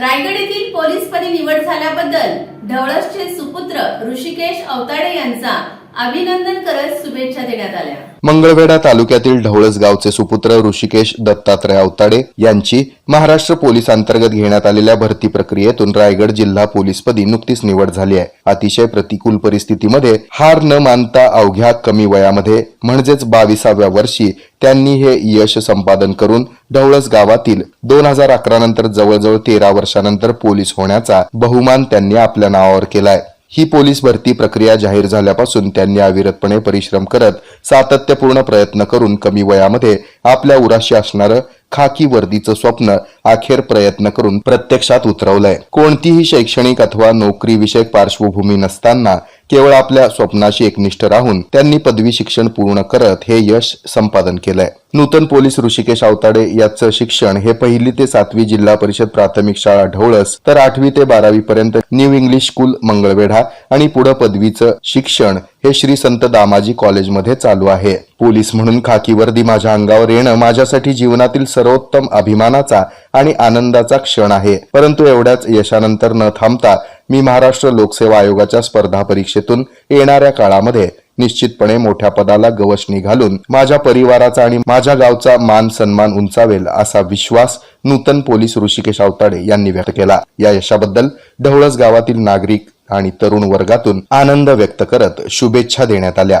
रायगड येथील पोलीसपदी निवड झाल्याबद्दल ढवळसचे सुपुत्र ऋषिकेश अवताडे यांचा अभिनंदन करत शुभेच्छा देण्यात आल्या. मंगळवेढा तालुक्यातील ढवळस गावचे सुपुत्र ऋषिकेश दत्तात्रय अवताडे यांची महाराष्ट्र पोलीस अंतर्गत घेण्यात आलेल्या भरती प्रक्रियेतून रायगड जिल्हा पोलीसपदी नुकतीच निवड झाली आहे. अतिशय प्रतिकूल परिस्थितीमध्ये हार न मानता अवघ्या कमी वयामध्ये म्हणजेच बावीसाव्या वर्षी त्यांनी हे यश संपादन करून ढवळस गावातील दोन हजार अकरा नंतर जवळजवळ तेरा वर्षानंतर पोलीस होण्याचा बहुमान त्यांनी आपल्या नावावर केलाय. ही पोलीस भरती प्रक्रिया जाहीर झाल्यापासून त्यांनी अविरतपणे परिश्रम करत सातत्यपूर्ण प्रयत्न करून कमी वयामध्ये आपल्या उराशी असणारं खाकी वर्दीचं स्वप्न अखेर प्रयत्न करून प्रत्यक्षात उतरवलंय. कोणतीही शैक्षणिक अथवा नोकरी विषयक पार्श्वभूमी नसताना केवळ आपल्या स्वप्नाशी एकनिष्ठ राहून त्यांनी पदवी शिक्षण पूर्ण करत हे यश संपादन केलंय. नूतन पोलीस ऋषिकेश आवताडे याचं शिक्षण हे पहिली ते सातवी जिल्हा परिषद प्राथमिक शाळा ढवळस तर आठवी ते बारावी पर्यंत न्यू इंग्लिश स्कूल मंगळवेढा आणि पुढे पदवीचं शिक्षण हे श्री संत दामाजी कॉलेजमध्ये चालू आहे. पोलीस म्हणून खाकी वर्दी माझ्या अंगावर येणं माझ्यासाठी जीवनातील सर्वोत्तम अभिमानाचा आणि आनंदाचा क्षण आहे. परंतु एवढ्याच यशानंतर न थांबता मी महाराष्ट्र लोकसेवा आयोगाच्या स्पर्धा परीक्षेतून येणाऱ्या काळामध्ये निश्चितपणे मोठ्या पदाला गवसणी घालून माझ्या परिवाराचा आणि माझ्या गावचा मान सन्मान उंचावेल असा विश्वास नूतन पोलीस ऋषिकेश आवताडे यांनी व्यक्त केला. या यशाबद्दल ढवळस गावातील नागरिक आणि तरुण वर्गातून आनंद व्यक्त करत शुभेच्छा देण्यात आल्या.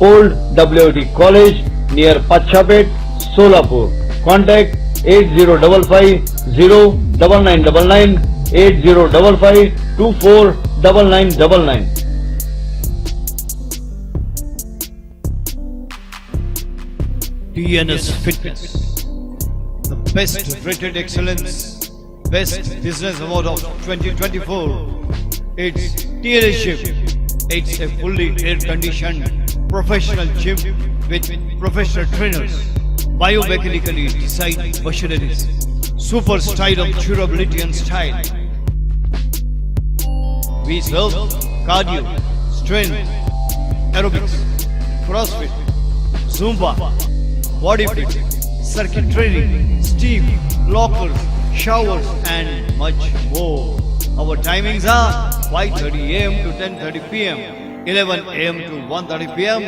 Old WOT College near Pachapet, Solapur. Contact 8055-0999, 8055-249999. TNS Fitness, the best rated excellence, best business award of 2024. It's dealership. It's a fully air-conditioned professional gym with professional trainers, biomechanically designed machineries, super style of durability and style. We serve cardio, strength, aerobics, crossfit, Zumba, body circuit training, steam, lockers, showers, and much more. Our timings are 5:30 a.m. to 10:30 p.m., 11 a.m. to 1:30 p.m.,